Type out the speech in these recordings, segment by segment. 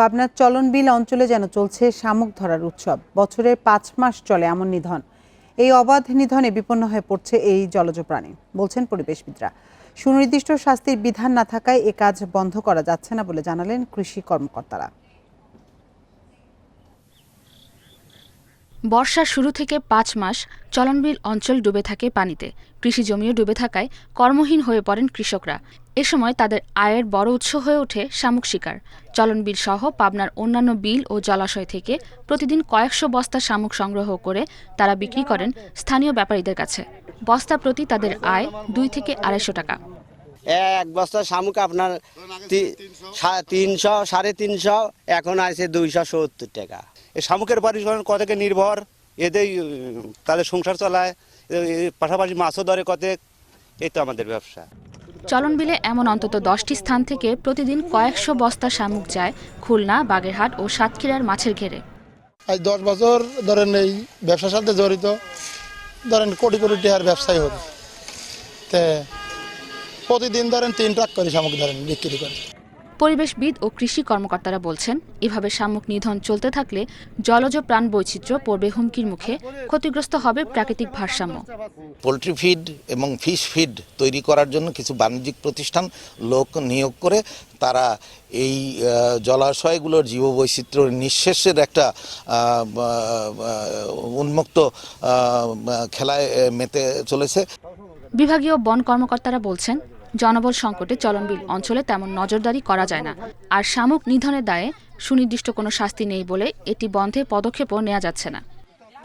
পাবনার চলনবিল অঞ্চলে যেন চলছে শামুক ধরার উৎসব। বছরের পাঁচ মাস চলে এমন নিধন। এই অবাধ নিধনে বিপন্ন হয়ে পড়ছে এই জলজ প্রাণী, বলছেন পরিবেশবিদরা। সুনির্দিষ্ট শাস্তির বিধান না থাকায় এ কাজ বন্ধ করা যাচ্ছে না বলে জানালেন কৃষি কর্মকর্তারা। বর্ষার শুরু থেকে পাঁচ মাস চলনবিল অঞ্চল ডুবে থাকে পানিতে। কৃষি জমিও ডুবে থাকায় কর্মহীন হয়ে পড়েন কৃষকরা। এ সময় তাদের আয়ের বড় উৎস হয়ে ওঠে শামুক শিকার। চলনবিল সহ পাবনার অন্যান্য বিল ও জলাশয় থেকে প্রতিদিন কয়েকশো বস্তা শামুক সংগ্রহ করে তারা বিক্রি করেন স্থানীয় ব্যাপারীদের কাছে। বস্তা প্রতি তাদের আয় দুই থেকে আড়াইশো টাকা। এক বস্তা শামুক আপনার তিনশো, সাড়ে তিনশো, এখন আছে দুইশো সত্তর টাকা। এই শামুকের পরিচালন কতকে নির্ভর? এদের তাদের সংসার চালায় পাশাপাশি মাছও ধরে কতক এই তো আমাদের ব্যবসা। চলনবিলে এমন অন্তত দশটি স্থান থেকে প্রতিদিন কয়েকশো বস্তা শামুক যায় খুলনা বাগেরহাট ও সাতক্ষীরার মাছের ঘেরে। আজ দশ বছর ধরেন এই ব্যবসার সাথে জড়িত। ধরেন কোটি কোটি টাকার ব্যবসায়ী তে প্রতিদিন ধরেন তিন ট্রাক করে শামুক ধরেন বিক্রি করে। পরিবেশবিদ ও কৃষি কর্মকর্তারা বলছেন এভাবে শামুক নিধন চলতে থাকলে জলজ প্রাণ বৈচিত্র্য পড়বে হুমকির মুখে ক্ষতিগ্রস্ত হবে প্রাকৃতিক ভারসাম্য। পোলট্রি ফিড এবং ফিশ ফিড তৈরি করার জন্য কিছু বাণিজ্যিক প্রতিষ্ঠান লোক নিয়োগ করে তারা এই জলাশয়গুলোর জীববৈচিত্র্য নিঃশেষের একটা উন্মুক্ত খেলায় মেতে চলেছে। বিভাগীয় বন কর্মকর্তারা বলছেন জনবল সংকটে চলনবিল অঞ্চলে তেমন নজরদারি করা যায় না। আর শামুক নিধনের দায়ে সুনির্দিষ্ট কোনো শাস্তি নেই বলে এটি বন্ধে পদক্ষেপও নেওয়া যাচ্ছে না।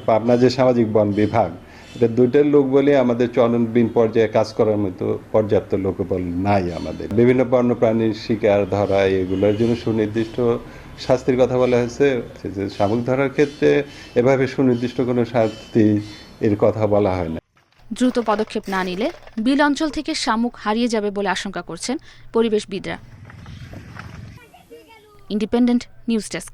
পাবনা যে সামাজিক বন বিভাগ, এটা দুইটার লোক বলে আমাদের চলনবিন পর্যায়ে কাজ করার মতো পর্যাপ্ত লোকবল নাই আমাদের। বিভিন্ন বন্যপ্রাণীর শিকার ধরা, এগুলোর জন্য সুনির্দিষ্ট শাস্তির কথা বলা হয়েছে। যে শামুক ধরার ক্ষেত্রে এভাবে সুনির্দিষ্ট কোনো শাস্তি এর কথা বলা হয় না। দ্রুত পদক্ষেপ না নিলে বিল অঞ্চল থেকে শামুক হারিয়ে যাবে বলে আশঙ্কা করছেন পরিবেশবিদরা। Independent news desk.